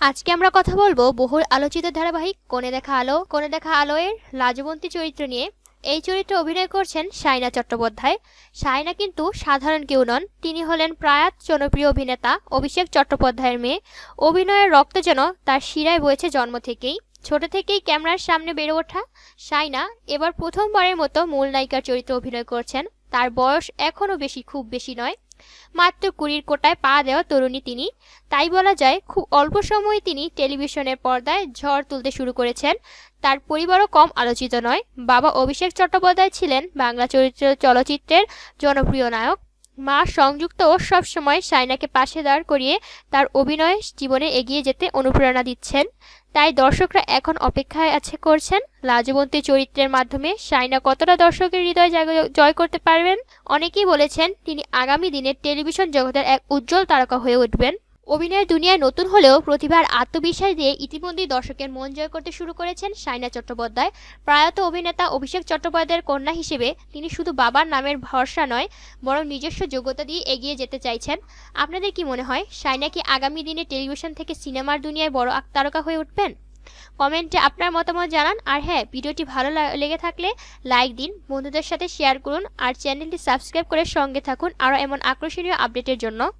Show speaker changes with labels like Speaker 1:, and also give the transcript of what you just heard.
Speaker 1: আজকে আমরা কথা বলব বহুল আলোচিত ধারাবাহিক কোণে দেখা আলো কোণে দেখা আলোয়ের লাজবন্তী চরিত্র নিয়ে। এই চরিত্রে অভিনয় করছেন সাইনা চট্টোপাধ্যায়। সাইনা কিন্তু সাধারণ কেউ নন, তিনি হলেন প্রয়াত জনপ্রিয় অভিনেতা অভিষেক চট্টোপাধ্যায়ের মেয়ে। অভিনয়ের রক্ত যেন তার শিরায় বয়েছে জন্ম থেকেই। ছোট থেকেই ক্যামেরার সামনে বেড়ে ওঠা সাইনা এবার প্রথমবারের মতো মূল নায়িকার চরিত্রে অভিনয় করছেন। তার বয়স এখনও বেশি, খুব বেশি নয়। মাত্র কুড়ির কোটায় পা দেওয়া তরুণী তিনি। তাই বলা যায়, খুব অল্প সময়ে তিনি টেলিভিশনের পর্দায় ঝড় তুলতে শুরু করেছেন। তার পরিবারও কম আলোচিত নয়। বাবা অভিষেক চট্টোপাধ্যায় ছিলেন বাংলা চরিত্র চলচ্চিত্রের জনপ্রিয় নায়ক। মা সংযুক্ত সব সময় সাইনাকে পাশে দাঁড় করিয়ে তার অভিনয় জীবনে এগিয়ে যেতে অনুপ্রেরণা দিচ্ছেন। তাই দর্শকরা এখন অপেক্ষায় আছে করছেন, লাজবন্তী চরিত্রের মাধ্যমে সাইনা কতটা দর্শকের হৃদয় জয় করতে পারবেন? অনেকেই বলেছেন, তিনি আগামী দিনে টেলিভিশন জগতের এক উজ্জ্বল তারকা হয়ে উঠবেন। অভিনয়ের দুনিয়ায় নতুন হলেও প্রতিভার আত্মবিশ্বাস দিয়ে ইতিমধ্যেই দর্শকের মন জয় করতে শুরু করেছেন সাইনা চট্টোপাধ্যায়। প্রয়াত অভিনেতা অভিষেক চট্টোপাধ্যায়ের কন্যা হিসেবে তিনি শুধু বাবার নামের ভরসা নয়, বরং নিজস্ব যোগ্যতা দিয়ে এগিয়ে যেতে চাইছেন। আপনাদের কি মনে হয় সাইনা কি আগামী দিনে টেলিভিশন থেকে সিনেমার দুনিয়ায় বড় তারকা হয়ে উঠবেন? কমেন্টে আপনার মতামত জানান, আর হ্যাঁ ভিডিওটি ভালো লেগে থাকলে লাইক দিন, বন্ধুদের সাথে শেয়ার করুন, আর চ্যানেলটি সাবস্ক্রাইব করে সঙ্গে থাকুন আরও এমন আকর্ষণীয় আপডেটের জন্য।